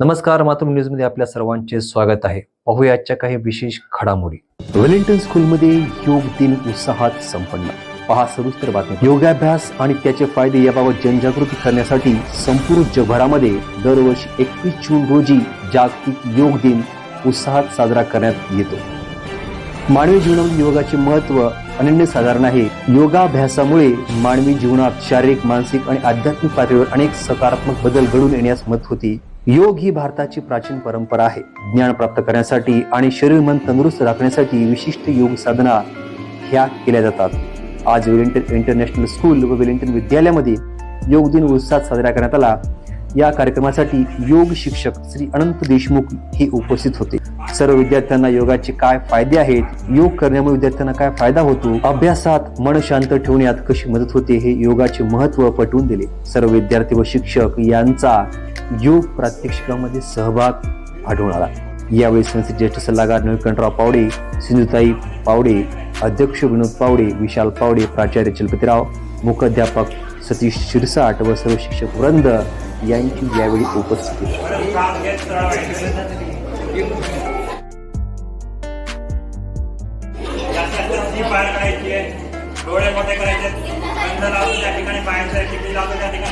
नमस्कार मातृ न्यूजमध्ये आपल्या सर्वांचे स्वागत आहे. पाहूया आजच्या काही विशेष घडामोडी. वेलिंग्टन स्कूलमध्ये योग दिन उत्साहात संपन्न. पहा सविस्तर बातमी योगाभ्यास आणि त्याचे फायदे याबाबत जनजागृती करण्यासाठी संपूर्ण जगभरामध्ये दरवर्षी एकवीस जून रोजी जागतिक योग दिन उत्साहात साजरा करण्यात येतो. मानवी जीवनामध्ये योगाचे महत्त्व अनन्यसाधारण आहे. योगाभ्यासामुळे मानवी जीवनात शारीरिक मानसिक आणि आध्यात्मिक पातळीवर अनेक सकारात्मक बदल घडून येण्यास मदत होती. योग ही भारताची प्राचीन परंपरा आहे. ज्ञान प्राप्त करण्यासाठी आणि शरीर मन तंदुरुस्त राखण्यासाठी विशिष्ट योग साधना ह्या केल्या जातात. आज वेलिंग्टन इंटरनॅशनल स्कूल व वेलिंग्टन विद्यालयामध्ये योग दिन उत्साहात साजरा करण्यात आला. या कार्यक्रमासाठी योग शिक्षक श्री अनंत देशमुख हे उपस्थित होते. सर्व विद्यार्थ्यांना योगाचे काय फायदे आहेत योग करण्यामुळे विद्यार्थ्यांना काय फायदा होतो अभ्यासात मन शांत ठेवण्यात कशी मदत होते हे योगाचे महत्त्व पटवून दिले. सर्व विद्यार्थी व शिक्षक यांचा योग प्रात्यक्षिकामध्ये सहभाग आढळून आला. यावेळी संस्थेचे ज्येष्ठ सल्लागार नवीकंठराव पावडे सिंधुताई पावडे अध्यक्ष विनोद पावडे विशाल पावडे प्राचार्य चलपतीराव मुख्याध्यापक सतीश शिरसाट व सर्व शिक्षक वृंद यांची यावेळी उपस्थिती जास्त पाय करायची आहे. डोळे मोठे करायचे बंद लावून त्या ठिकाणी पायाच्या किती लावतो त्या ठिकाणी